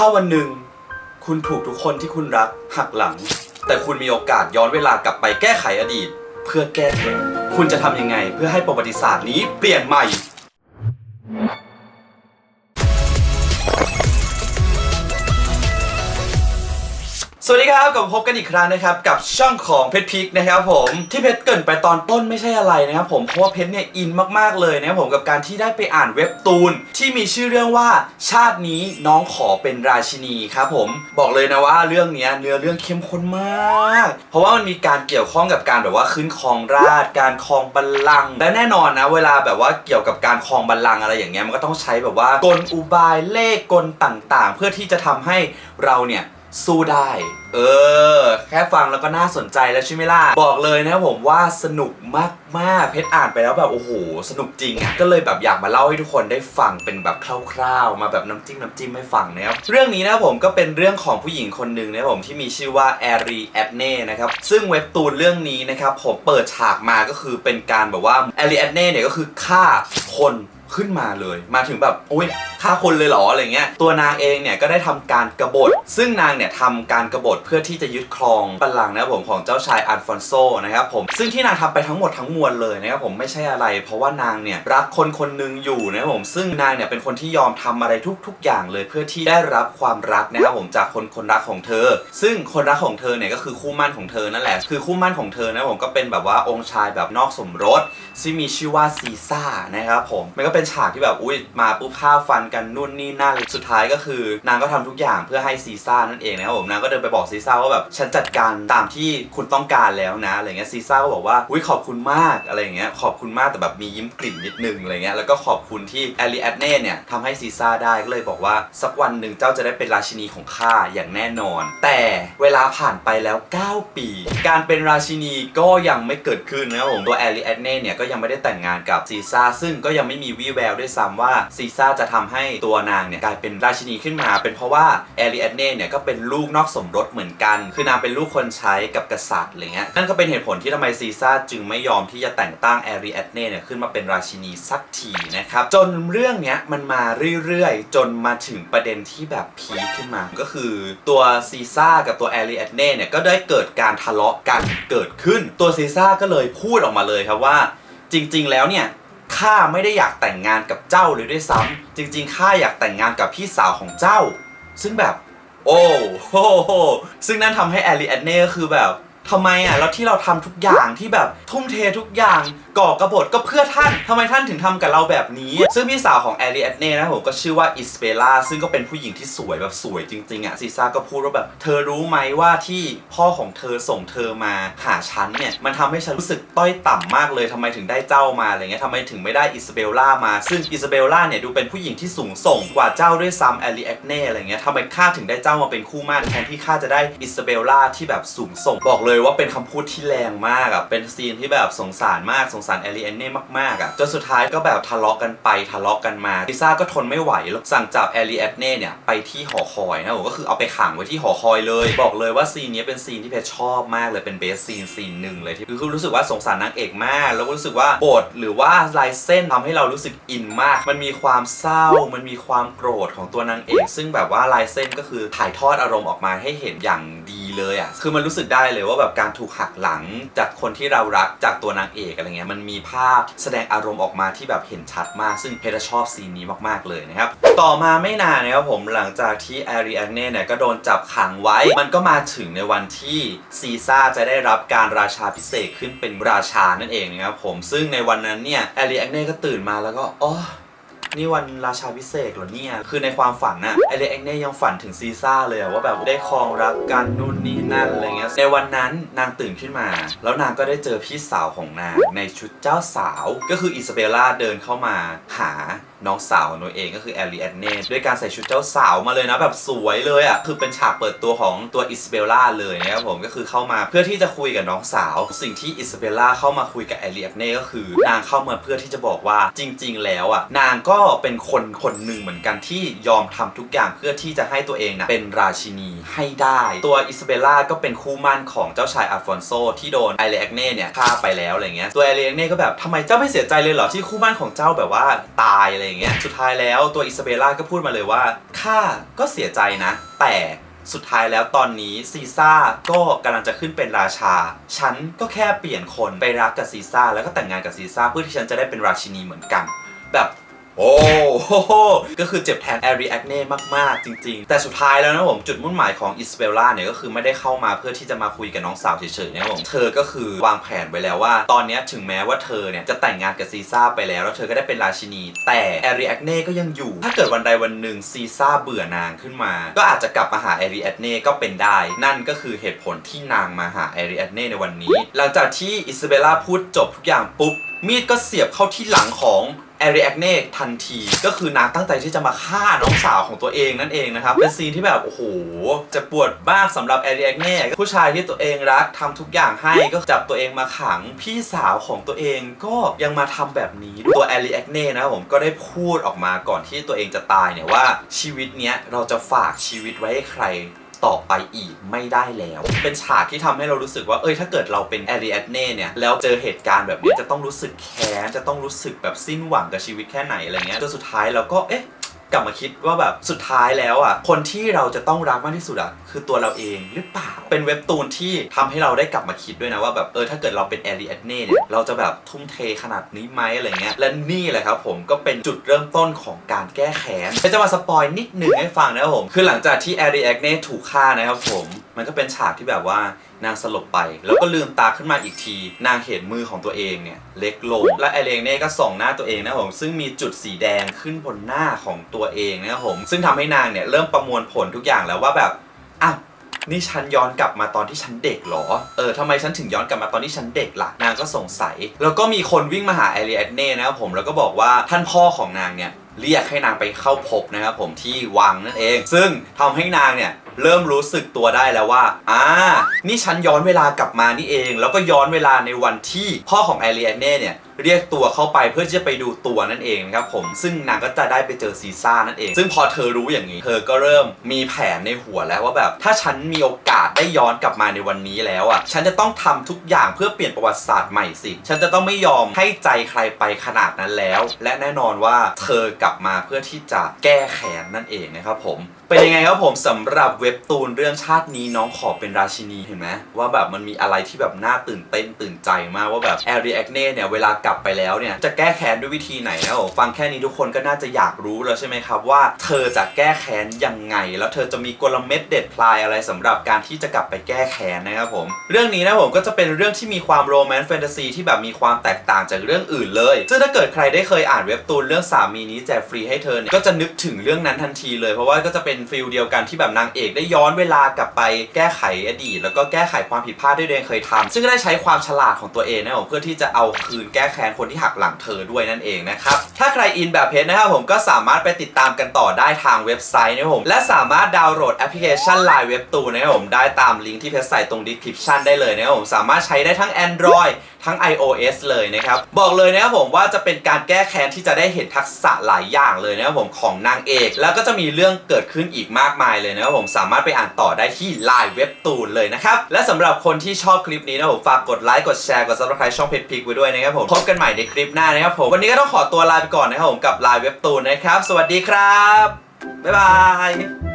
ถ้าวันหนึ่ง คุณถูกทุกคนที่คุณรักหักหลัง แต่คุณมีโอกาสย้อนเวลากลับไปแก้ไขอดีต เพื่อแก้แค้นคุณจะทำยังไงเพื่อให้ประวัติศาสตร์นี้เปลี่ยนใหม่ สวัสดีครับกลับพบกันอีกครั้งนะครับกับช่องของเพชรพิกนะครับผมที่เพชรเกินไปตอนต้นไม่ใช่อะไรนะครับผมเพราะว่าเพชรเนี่ยอินมากๆเลยนะครับผมกับการที่ได้ไปอ่านเว็บตูน ที่มีชื่อเรื่องว่าชาตินี้น้องขอเป็นราชินีครับผมบอกเลยนะว่าเรื่องเนี้ยเนื้อเรื่องเข้มข้นมาก เพราะว่ามันมีการเกี่ยวข้องกับการแบบว่าขึ้นครองราชการครองบัลลังก์และแน่นอนนะเวลาแบบว่าเกี่ยวกับการครองบัลลังก์อะไรอย่างเงี้ยมันก็ต้องใช้แบบว่ากลอุบายเลขกลต่างๆ เพื่อที่จะทำให้เราเนี่ย สู้ได้ เออ แค่ฟังแล้วก็น่าสนใจแล้วใช่ไหมล่ะ บอกเลยนะครับผมว่าสนุกมากๆ เพชรอ่านไปแล้วแบบโอ้โห สนุกจริงอะ ก็เลยแบบอยากมาเล่าให้ทุกคนได้ฟังเป็นแบบคร่าวๆ มาแบบน้ำจิ้มน้ำจิ้มให้ฟังนะครับ เรื่องนี้นะครับผมก็เป็นเรื่องของผู้หญิงคนหนึ่งนะครับผมที่มีชื่อว่าแอรีแอดเน่นะครับ ซึ่งเว็บตูนเรื่องนี้นะครับผมเปิดฉากมาก็คือเป็นการแบบว่าแอรีแอดเน่เนี่ยก็คือฆ่าคน ขึ้นมาเลย มาถึงแบบอุ้ยฆ่าคนเลยเหรออะไรเงี้ยตัวนางเองเนี่ยก็ได้ทำการกรบฏ ซึ่งนางเนี่ยทำการกรบฏเพื่อที่จะยึดครองบัลลังก์นะครับผมของเจ้าชายอัลฟอนโซนะครับผมซึ่งที่นางทำไปทั้งหมดทั้งมวลเลยนะครับผมไม่ใช่อะไร เพราะว่านางเนี่ยรักคนคนหนึ่งอยู่นะครับผมซึ่งนางเนี่ยเป็นคนที่ยอมทำอะไรทุก ๆ อย่างเลย เพื่อที่ได้รับความรักนะครับผมจากคนคนรักของเธอ ซึ่งคนรักของเธอเนี่ยก็คือคู่มั่นของเธอนั่นแหละคือคู่มั่นของเธอนะครับผมก็เป็นแบบว่าองค์ชายแบบนอกสมรสซึ่มีชื่อว่าซีซ่านะครับผมมันก็เป็น็นฉากที่แบบอุ้ยมาปุ๊บฆ่าฟันกันนู่นนี่นั่นสุดท้ายก็คือนางก็ทำทุกอย่างเพื่อให้ซีซ่านั่นเองนะครับผมนางก็เดินไปบอกซีซ่าว่าแบบฉันจัดการตามที่คุณต้องการแล้วนะอะไรเงี้ยซีซ่าก็บอกว่าอุ้ยขอบคุณมากอะไรเงี้ยขอบคุณมากแต่แบบมียิ้มกลิ่นนิดนึงอะไรเงี้ยแล้วก็ขอบคุณที่แอลิแอดเน่เนี่ยทำให้ซีซ่าได้ก็เลยบอกว่าสักวันหนึ่งเจ้าจะได้เป็นราชินีของข้าอย่างแน่นอน แต่เวลาผ่านไปแล้ว 9 ปี การเป็นราชินีก็ยังไม่เกิดขึ้นนะครับผมตัวแอลิแอดเน่เนี่ยก็ยังไม่ได้แต่งงานกับซีซ่าซึ่งก็ยังไม่มีวี่แววด้วยซ้ำว่าซีซ่าจะทำให้ตัวนางเนี่ยกลายเป็นราชินีขึ้นมา เป็นเพราะว่าแอลิแอดเน่เนี่ยก็เป็นลูกนอกสมรสเหมือนกัน คือนางเป็นลูกคนใช้กับกษัตริย์อะไรเงี้ยนั่นก็เป็นเหตุผลที่ทำไมซีซ่าจึงไม่ยอมที่จะแต่งตั้งแอริแอดเน่เนี่ยขึ้นมาเป็นราชินีสักทีนะครับจนเรื่องเนี้ยมันมาเรื่อยๆ จนมาถึงประเด็นที่แบบพีคขึ้นมา ก็คือตัวซีซ่ากับตัวแอริแอดเน่เนี่ยก็ได้เกิดการทะเลาะกันเกิดขึ้น ตัวซีซ่าก็เลยพูดออกมาเลยครับว่า จริง ๆ แล้วเนี่ย ข้าไม่ได้อยากแต่งงานกับเจ้าเลยด้วยซ้ำจริงๆข้าอยากแต่งงานกับพี่สาวของเจ้า ซึ่งแบบ โอ้โหซึ่งนั่นทำให้แอริแอนเน่ก็คือแบบ ทำไมอะแล้วที่เราทำทุกอย่างที่แบบทุ่มเททุกอย่างก่อกระบฏก็เพื่อท่านทำไมท่านถึงทำกับเราแบบนี้ ซึ่งพี่สาวของแอริแอดเน่นะผมก็ชื่อว่าอิสเบล่าซึ่งก็เป็นผู้หญิงที่สวยแบบสวยจริงๆอะซีซ่าก็พูดว่าแบบ เธอรู้ไหมว่าที่พ่อของเธอส่งเธอมาหาฉันเนี่ย มันทำให้ฉันรู้สึกต้อยต่ำมากเลยทำไมถึงได้เจ้ามาอะไรเงี้ยทำไมถึงไม่ได้อิสเบลล่ามา ซึ่งอิสเบลล่าเนี่ยดูเป็นผู้หญิงที่สูงส่งกว่าเจ้าด้วยซ้ำแอริแอดเน่อะไรเงี้ยทำไมข้าถึงได้เจ้ามาเป็นคู่มั่นแทนที่ข้าจะได้อิสเบลล่าที่แบบสูงส่งบอกเลยว่าเป็นคำพูดที่แรงมากอะเป็นซีนที่แบบสงสารมากสงสารแอริแอดเน่มากๆอะจนสุดท้ายก็แบบทะเลาะกันไปทะเลาะกันมาลิซ่าก็ทนไม่ไหวแล้วสั่งจับแอริแอดเน่เนี่ยไปที่หอคอยนะผมก็คือเอาไปขังไว้ที่หอคอยเลย บอกเลยว่าซีนนี้เป็นซีนที่เพชรชอบมากเลยเป็นเบสซีนซีนหนึ่งเลยที่คือรู้สึกว่าสงสารนางเอกมาก แล้วก็รู้สึกว่าบทหรือว่าลายเส้นทำให้เรารู้สึกอินมาก มันมีความเศร้ามันมีความโกรธของตัวนางเอก ซึ่งแบบว่าลายเส้นก็คือถ่ายทอดอารมณ์ออกมาให้เห็นอย่างดี เลยอะคือมันรู้สึกได้เลยว่าแบบการถูกหักหลังจากคนที่เรารักจากตัวนางเอกอะไรเงี้ยมันมีภาพแสดงอารมณ์ออกมาที่แบบเห็นชัดมาก ซึ่งเพชรชอบซีนนี้มากๆเลยนะครับต่อมาไม่นานนะครับผมหลังจากที่แอริแอนเน่เนี่ยก็โดนจับขังไว้ มันก็มาถึงในวันที่ซีซ่าจะได้รับการราชาพิเศษขึ้นเป็นราชานั่นเองนะครับผมซึ่งในวันนั้นเนี่ยแอริแอนเน่ก็ตื่นมาแล้วก็อ๋อ นี่วันราชาพิเศษเหรอเนี่ย คือในความฝันน่ะไอเล็กเอ็กเน่ยังฝันถึงซีซ่าเลยอะว่าแบบได้ครองรักกันนู่นนี่นั่นอะไรเงี้ย ในวันนั้นนางตื่นขึ้นมา แล้วนางก็ได้เจอพี่สาวของนางในชุดเจ้าสาว ก็คืออิซาเบลล่าเดินเข้ามาหา น้องสาวของตัวเองก็คือแอลีแอนเน่ด้วยการใส่ชุดเจ้าสาวมาเลยนะ แบบสวยเลยอะคือเป็นฉากเปิดตัวของตัวอิซาเบลล่าเลยนะครับผมก็คือเข้ามาเพื่อที่จะคุยกับน้องสาว สิ่งที่อิซาเบลล่าเข้ามาคุยกับแอลีแอนเน่ก็คือนางเข้ามาเพื่อที่จะบอกว่าจริง ๆ แล้วอะนางก็เป็นคนคนหนึ่งเหมือนกันที่ยอมทำทุกอย่างเพื่อที่จะให้ตัวเองนะเป็นราชินีให้ได้ ตัวอิซาเบลล่าก็เป็นคู่มั่นของเจ้าชายอัลฟอนโซที่โดนไอเลแอนเน่เนี่ยฆ่าไปแล้วอะไรเงี้ยตัวไอเลแอนเน่ก็แบบทำไมเจ้าไม่เสียใจเลยเหรอที่คู่มั่นของเจ้าแบบว่าตายอะไรอย่างเงี้ยสุดท้ายแล้วตัวอิซาเบล่าก็พูดมาเลยว่าข้าก็เสียใจนะ แต่สุดท้ายแล้วตอนนี้ซีซ่าก็กำลังจะขึ้นเป็นราชา ฉันก็แค่เปลี่ยนคนไปรักกับซีซ่าแล้วก็แต่งงานกับซีซ่าเพื่อที่ฉันจะได้เป็นราชินีเหมือนกัน แบบ โอ้โหก็คือเจ็บแทนแอรีแอคเน่มาก ๆ จริง ๆ แต่สุดท้ายแล้วนะผม จุดมุ่งหมายของอิสเบลล่าเนี่ยก็คือไม่ได้เข้ามาเพื่อที่จะมาคุยกับน้องสาวเฉยๆนะผม เธอก็คือวางแผนไว้แล้วว่า ตอนนี้ถึงแม้ว่าเธอเนี่ยจะแต่งงานกับซีซ่าไปแล้ว แล้วเธอก็ได้เป็นราชินี แต่แอรีแอคเน่ก็ยังอยู่ ถ้าเกิดวันใดวันหนึ่งซีซ่าเบื่อนางขึ้นมา ก็อาจจะกลับมาหาแอรีแอคเน่ก็เป็นได้ นั่นก็คือเหตุผลที่นางมาหาแอรีแอคเน่ในวันนี้ หลังจากที่อิสเบลล่าพูดจบทุกอย่างปุ๊บมีดก็เสียบเข้าที่หลังของ แอริแอคเน่ทันที ก็คือนางตั้งใจที่จะมาฆ่าน้องสาวของตัวเองนั่นเองนะครับ เป็นซีนที่แบบ โอ้โห จะปวดมากสำหรับแอริแอคเน่ผู้ชายที่ตัวเองรักทำทุกอย่างให้ก็จับตัวเองมาขังพี่สาวของตัวเองก็ยังมาทำแบบนี้ตัวแอริแอคเน่นะครับผมก็ได้พูดออกมาก่อนที่ตัวเองจะตายเนี่ยว่าชีวิตเนี้ยเราจะฝากชีวิตไว้ให้ใคร ต่อไปอีกไม่ได้แล้ว เป็นฉากที่ทำให้เรารู้สึกว่าเอ้ยถ้าเกิดเราเป็นแอริแอดเน่เนี่ยแล้วเจอเหตุการณ์แบบนี้จะต้องรู้สึกแค้นจะต้องรู้สึกแบบสิ้นหวังกับชีวิตแค่ไหนอะไรเงี้ยจนสุดท้ายเราก็เอ๊ะ กลับมาคิดว่าแบบสุดท้ายแล้วอะคนที่เราจะต้องรักมากที่สุดอะคือตัวเราเองหรือเปล่า เป็นเว็บตูนที่ทำให้เราได้กลับมาคิดด้วยนะว่าแบบเออถ้าเกิดเราเป็นแอรีแอดเน่เนี่ยเราจะแบบทุ่มเทขนาดนี้ไหมอะไรเงี้ยและนี่แหละครับผมก็เป็นจุดเริ่มต้นของการแก้แค้นจะมาสปอยนิดนึงให้ฟังนะครับผมคือหลังจากที่แอรีแอดเน่ถูกฆ่านะครับผมมันก็เป็นฉากที่แบบว่า นางสลบไป แล้วก็ลืมตาขึ้นมาอีกที นางเห็นมือของตัวเองเนี่ยเล็กลง และแอเรงเน่ก็ส่องหน้าตัวเองนะผม ซึ่งมีจุดสีแดงขึ้นบนหน้าของตัวเองนะครับผม ซึ่งทำให้นางเนี่ยเริ่มประมวลผลทุกอย่างแล้วว่าแบบอ้าวนี่ฉันย้อนกลับมาตอนที่ฉันเด็กเหรอ เออทำไมฉันถึงย้อนกลับมาตอนที่ฉันเด็กล่ะ นางก็สงสัย แล้วก็มีคนวิ่งมาหาแอรีแอดเน่นะครับผม แล้วก็บอกว่าท่านพ่อของนางเนี่ยเรียกให้นางไปเข้าพบนะครับผมที่วังนั่นเอง ซึ่งทำให้นางเนี่ย เริ่มรู้สึกตัวได้แล้วว่าอ่านี่ฉันย้อนเวลากลับมานี่เอง แล้วก็ย้อนเวลาในวันที่พ่อของแอรีแอดเน่เนี่ย เรียกตัวเข้าไปเพื่อที่จะไปดูตัวนั่นเองนะครับผมซึ่งนางก็จะได้ไปเจอซีซ่านั่นเอง ซึ่งพอเธอรู้อย่างนี้ เธอก็เริ่มมีแผนในหัวแล้วว่าแบบ ถ้าฉันมีโอกาสได้ย้อนกลับมาในวันนี้แล้วอะฉันจะต้องทำทุกอย่างเพื่อเปลี่ยนประวัติศาสตร์ใหม่สิ ฉันจะต้องไม่ยอมให้ใจใครไปขนาดนั้นแล้ว และแน่นอนว่าเธอกลับมาเพื่อที่จะแก้แค้นนั่นเองนะครับผมเป็นยังไงครับผมสำหรับเว็บตูนเรื่องชาตินี้น้องขอเป็นราชินีเห็นไหมว่าแบบมันมีอะไรที่แบบน่าตื่นเต้นตื่นใจมากว่าแบบแอรีแอคเน่เนี่ยเวลากลับไปแล้วเนี่ยจะแก้แค้นด้วยวิธีไหนนะโอ้ฟังแค่นี้ทุกคนก็น่าจะอยากรู้แล้วใช่ไหมครับว่าเธอจะแก้แค้นยังไง แล้วเธอจะมีกลเม็ดเด็ดพลายอะไรสำหรับการที่จะกลับไปแก้แค้นนะครับผมเรื่องนี้นะผมก็จะเป็นเรื่องที่มีความโรแมนต์แฟนตาซีที่แบบมีความแตกต่างจากเรื่องอื่นเลยซึ่งถ้าเกิดใครได้เคยอ่านเว็บตูนเรื่องสามีนี้แจกฟรีให้เธอเนี่ยก็จะนึกถึงเรื่องนั้นทันทีเลย เพราะว่าก็จะเป็นฟิลเดียวกันที่แบบนางเอกได้ย้อนเวลากลับไปแก้ไขอดีตแล้วก็แก้ไขความผิดพลาดที่ตัวเองเคยทำซึ่งก็ได้ใช้ความฉลาดของตัวเองนะผมเพื่อที่จะเอาคืนแก้แค้นคนที่หักหลังเธอด้วยนั่นเองนะครับ ถ้าใครอินแบบเพชรนะครับผมก็สามารถไปติดตามกันต่อได้ทางเว็บไซต์นะครับผม และสามารถดาวน์โหลดแอปพลิเคชัน Line เว็บตูนนะครับผมได้ตามลิงก์ที่เพชรใส่ตรง description ได้เลยนะครับผมสามารถใช้ได้ทั้ง Android ทั้ง iOS เลยนะครับ บอกเลยนะครับผมว่าจะเป็นการแก้แค้นที่จะได้เห็นทักษะหลายอย่างเลยนะครับผมของนางเอก แล้วก็จะมีเรื่องเกิดขึ้นอีกมากมายเลยนะครับผมสามารถไปอ่านต่อได้ที่ Line เว็บตูนเลยนะครับและสำหรับคนที่ชอบคลิปนี้นะผมฝากกดไลค์กดแชร์กด subscribe ช่องเพจพิกไว้ด้วยนะครับผมพบกันใหม่ในคลิปหน้านะครับผม วันนี้ก็ต้องขอตัวลาไปก่อนนะครับผมกับลายเว็บตูนนะครับ สวัสดีครับ บ๊ายบาย